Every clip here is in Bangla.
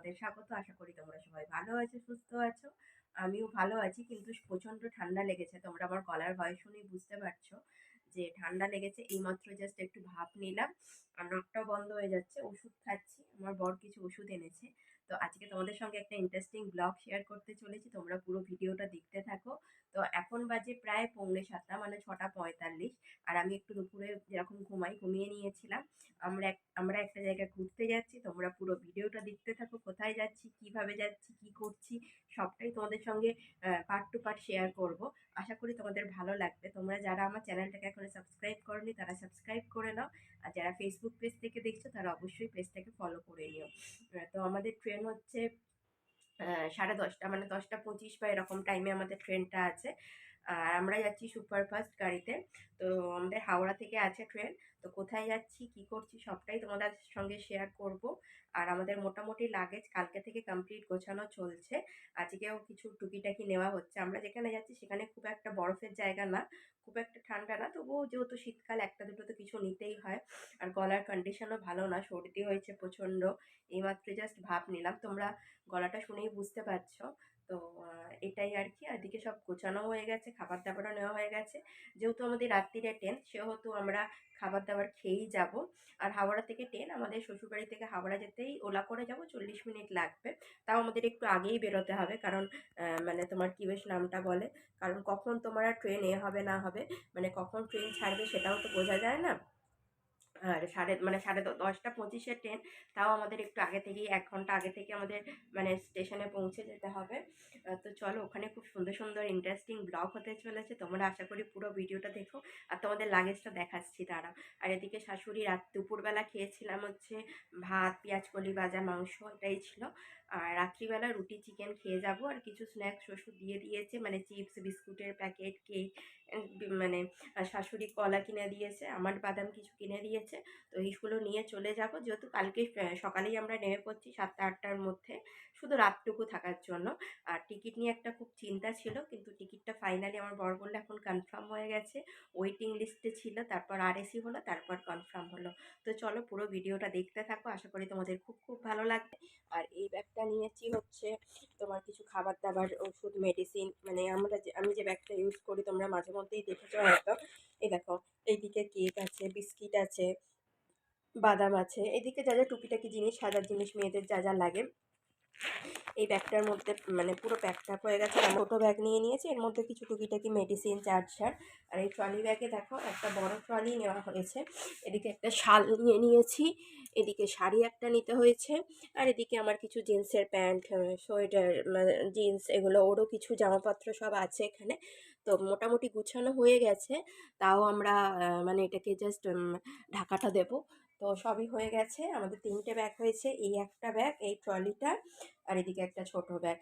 তোমাদের স্বাগত। আশা করি তোমরা সবাই ভালো আছো, সুস্থ আছো। আমিও ভালো আছি, কিন্তু প্রচণ্ড ঠান্ডা লেগেছে। তোমরা আমার গলার ভয় শুনেই বুঝতে পারছ যে ঠান্ডা লেগেছে এইমাত্র জাস্ট একটু ভাপ নিলাম। আর নাকটাও বন্ধ হয়ে যাচ্ছে, ওষুধ খাচ্ছি। আমার বর কিছু ওষুধ এনেছে। তো আজকে তোমাদের সঙ্গে একটা ইন্টারেস্টিং ব্লগ শেয়ার করতে চলেছি। তোমরা পুরো ভিডিওটা দেখতে থাকো। তো এখন বাজে প্রায় পৌনে সাতটা মানে ছটা পঁয়তাল্লিশ। আর আমি একটু দুপুরে যেরকম ঘুমাই, ঘুমিয়ে নিয়েছিলাম। আমরা আমরা একটা জায়গায় ঘুরতে যাচ্ছি। তোমরা পুরো ভিডিওটা দেখতে থাকো। কোথায় যাচ্ছি, কীভাবে যাচ্ছি, কি করছি, সবটাই তোমাদের সঙ্গে পার্ট টু পার্ট শেয়ার করব। আশা করি তোমাদের ভালো লাগবে। তোমরা যারা আমার চ্যানেলটাকে এখনও সাবস্ক্রাইব করনি, তারা সাবস্ক্রাইব করে নাও। আর যারা ফেসবুক পেজ থেকে দেখছ, তারা অবশ্যই পেজটাকে ফলো করে নিও। তো আমাদের ট্রেন হচ্ছে সাড়ে দশটা মানে দশটা পঁচিশ বা এরকম টাইমে আমাদের ট্রেনটা আছে। আর আমরা যাচ্ছি সুপারফাস্ট গাড়িতে। তো আমাদের হাওড়া থেকে আছে ট্রেন তো কোথায় যাচ্ছি, কি করছি, সবটাই তোমাদের সঙ্গে শেয়ার করব। আর আমাদের মোটামুটি লাগেজ কালকে থেকে কমপ্লিট গোছানো চলছে। আজকেও কিছু টুকিটাকি নেওয়া হচ্ছে। আমরা যেখানে যাচ্ছি সেখানে খুব একটা বরফের জায়গা না, খুব একটা ঠান্ডা না। তবুও যেহেতু শীতকাল, একটা দুটো তো কিছু নিতেই হয়। আর গলার কন্ডিশনও ভালো না, সর্দি হয়েছে প্রচণ্ড। এইমাত্র জাস্ট ভাব নিলাম। তোমরা গলাটা শুনেই বুঝতে পারছ। তো এটাই আর কি। এদিকে সব গোছানো হয়ে গেছে খাবার দাবারও নেওয়া হয়ে গেছে। যেহেতু আমাদের রাত্রিরে ট্রেন সেহেতু আমরা খাবার দাবার খেয়েই যাব। আর হাওড়া থেকে ট্রেন আমাদের শ্বশুরবাড়ি থেকে হাওড়া যেতেই ওলা করে যাব, চল্লিশ মিনিট লাগবে। তাও আমাদের একটু আগেই বেরোতে হবে, কারণ মানে তোমার কী বেশ নামটা বলে, কারণ কখন তোমার আর ট্রেন এ হবে না হবে মানে কখন ট্রেন ছাড়বে সেটাও তো বোঝা যায় না। আর সাড়ে মানে সাড়ে দশটা পঁচিশের ট্রেন তাও আমাদের একটু আগে থেকেই, এক ঘণ্টা আগে থেকে আমাদের মানে স্টেশনে পৌঁছে যেতে হবে। তো চলো ওখানে খুব সুন্দর সুন্দর ইন্টারেস্টিং ব্লগ হতে চলেছে। তোমরা আশা করি পুরো ভিডিওটা দেখো। আর তোমাদের লাগেজটা দেখাচ্ছি তারা আর এদিকে শাশুড়ি রাত, দুপুরবেলা খেয়েছিলাম হচ্ছে ভাত, পেঁয়াজ কলি, ভাজা, মাংস, এটাই ছিল। আর রাত্রিবেলা রুটি চিকেন খেয়ে যাব। আর কিছু স্ন্যাক্স শ্বশুর দিয়ে দিয়েছে মানে চিপস বিস্কুটের প্যাকেট কেক মানে শাশুড়ি কলা কিনে দিয়েছে, আমার বাদাম কিছু কিনে দিয়েছে, তো এইগুলো নিয়ে চলে যাব। যেহেতু কালকে সকালেই আমরা নেমে পড়ছি সাতটা, আটটার মধ্যে, শুধু রাতটুকু থাকার জন্য। আর টিকিট নিয়ে একটা খুব চিন্তা ছিল, কিন্তু টিকিটটা ফাইনালি আমার বর বললে এখন কনফার্ম হয়ে গেছে। ওয়েটিং লিস্টে ছিল, তারপর আর এসি হলো, তারপর কনফার্ম হলো। তো চলো পুরো ভিডিওটা দেখতে থাকো, আশা করি তোমাদের খুব খুব ভালো লাগবে। ব্যাগটা নিয়েছি হচ্ছে? তোমার কিছু খাবার দাবার ওষুধ মেডিসিন মানে আমরা যে, আমি যে ব্যাগটা ইউজ করি, তোমরা মাঝে মধ্যেই দেখেছ হয়তো। এই দেখো, এইদিকে কেক আছে বিস্কিট আছে, বাদাম আছে এদিকে যা যা টুকিটাকি জিনিস সাজার জিনিস, মেয়েদের যা যা লাগে। এই ব্যাগটার মধ্যে মানে পুরো প্যাকটা হয়ে গেছে আমি ছোটো ব্যাগ নিয়ে নিয়েছি। এর মধ্যে কিছু টুকিটাকি মেডিসিন চার্জার আর এই ট্রলি ব্যাগে দেখো, একটা বড় ট্রলি নেওয়া হয়েছে। এদিকে একটা শাল নিয়ে নিয়েছি, এদিকে শাড়ি একটা নিতে হয়েছে আর এদিকে আমার কিছু জিন্সের প্যান্ট সোয়েটার জিন্স এগুলো, ওরও কিছু জামাপত্র সব আছে এখানে। তো মোটামুটি গুছানো হয়ে গেছে। তাও আমরা মানে এটাকে জাস্ট ঢাকাটা দেবো। তো সবই হয়ে গেছে। আমাদের তিনটে ব্যাগ হয়েছে, এই একটা ব্যাগ এই ট্রলিটা আর এদিকে একটা ছোট ব্যাগ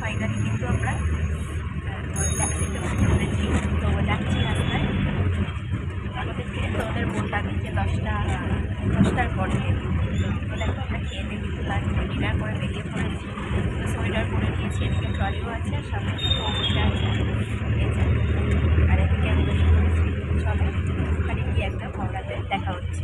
ফাইনালি কিন্তু আমরা দশটা, দশটার পরে। আমরা খেয়ে লাঞ্চ ডিনার করে বেরিয়ে তো সোয়েটার নিয়েছি, এদিকে ট্রলিও আছে, আর সামনে আছে। আর এদিকে আমি বসে পড়েছি ওখানে গিয়ে একটা হাওড়াতে দেখা হচ্ছে।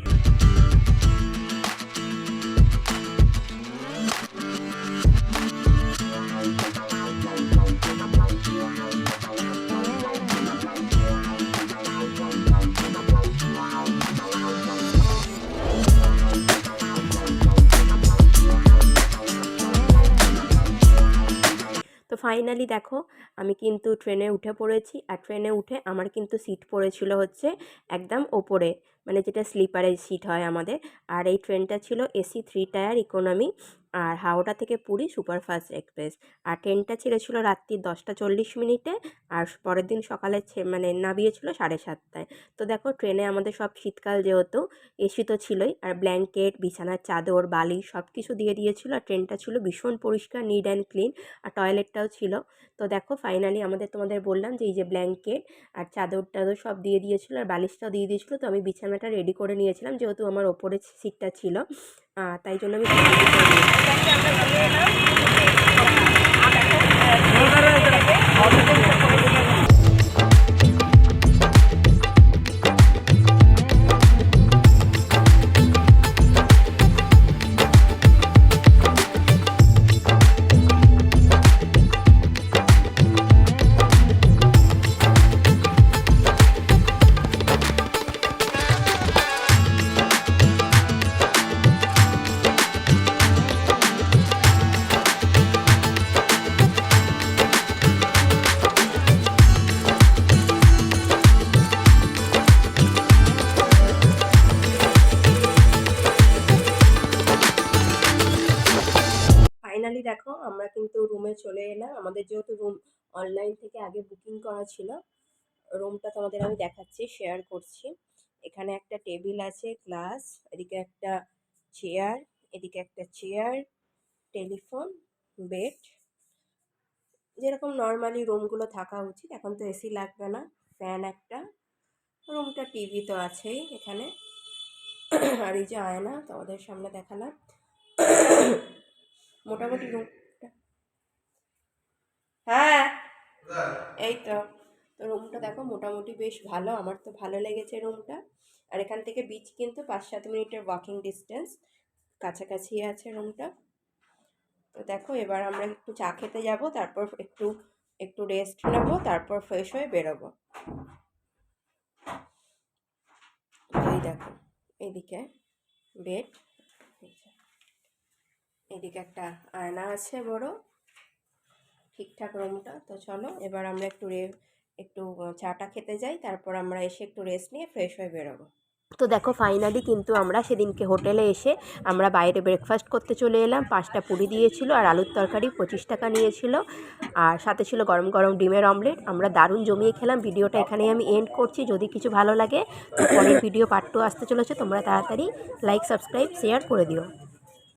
ফাইনালি দেখো, আমি কিন্তু ট্রেনে উঠে পড়েছি। আর ট্রেনে উঠে আমার কিন্তু সিট পড়েছিল হচ্ছে একদম ওপরে। মানে যেটা স্লিপারের সিট হয় আমাদের। আর এই ট্রেনটা ছিল এসি থ্রি টায়ার ইকোনমি। আর হাওড়া থেকে পুরী সুপারফাস্ট এক্সপ্রেস। আর ট্রেনটা ছেড়েছিল রাত্রি দশটা চল্লিশ মিনিটে। আর পরের দিন সকালে মানে নামিয়েছিল সাড়ে সাতটায়। তো দেখো ট্রেনে আমাদের সব শীতকাল যেহেতু এসি তো ছিলই। আর ব্ল্যাঙ্কেট, বিছানার চাদর, বালি সব কিছু দিয়ে দিয়েছিল। আর ট্রেনটা ছিল ভীষণ পরিষ্কার নিট অ্যান্ড ক্লিন আর টয়লেটটাও ছিল। তো দেখো ফাইনালি আমাদের তোমাদের বললাম যে এই যে ব্ল্যাঙ্কেট আর চাদর টাদর সব দিয়ে দিয়েছিল। আর বালিশটাও দিয়ে দিয়েছিলো। তো আমি বিছানাটা রেডি করে নিয়েছিলাম যেহেতু আমার ওপরে সিটটা ছিল। তাই জন্য আমি দেখো, আমরা কিন্তু রুমে চলে এলাম। আমাদের যেহেতু রুম অনলাইন থেকে আগে বুকিং করা ছিল রুমটা তোমাদের আমি দেখাচ্ছি শেয়ার করছি। এখানে একটা টেবিল আছে গ্লাস এদিকে একটা চেয়ার এদিকে একটা চেয়ার টেলিফোন বেড যেরকম নর্মালি রুমগুলো থাকা উচিত, এখন তো এসি লাগবে না ফ্যান একটা। রুমটা টিভি তো আছেই এখানে। আর এই যে আয়না, তোমাদের সামনে দেখালাম। মোটামুটি রুমটা হ্যাঁ এই তো। তো রুমটা দেখো মোটামুটি বেশ ভালো আমার তো ভালো লেগেছে রুমটা। আর এখান থেকে বিচ কিন্তু পাঁচ সাত মিনিটের ওয়াকিং ডিস্টেন্স কাছাকাছি আছে রুমটা। তো দেখো এবার আমরা একটু চা খেতে যাব তারপর একটু একটু রেস্ট নেব তারপর ফ্রেশ হয়ে বেরোবো। এই দেখো এদিকে বেড এদিকে একটা আয়না আছে বড়। ঠিকঠাক রুমটা। তো চলো, এবার আমরা একটু রে, একটু চাটা খেতে যাই, তারপর আমরা এসে একটু রেস্ট নিয়ে ফ্রেশ হয়ে বেরোবো। তো দেখো ফাইনালি কিন্তু আমরা সেদিনকে হোটেলে এসে আমরা বাইরে ব্রেকফাস্ট করতে চলে এলাম। পাঁচটা পুরি দিয়েছিল আর আলুর তরকারি পঁচিশ টাকা নিয়েছিল। আর সাথে ছিল গরম গরম ডিমের অমলেট আমরা দারুণ জমিয়ে খেলাম। ভিডিওটা এখানেই আমি এন্ড করছি। যদি কিছু ভালো লাগে পরের ভিডিও পার্ট টু আসতে চলেছে, তোমরা তাড়াতাড়ি লাইক সাবস্ক্রাইব শেয়ার করে দিও।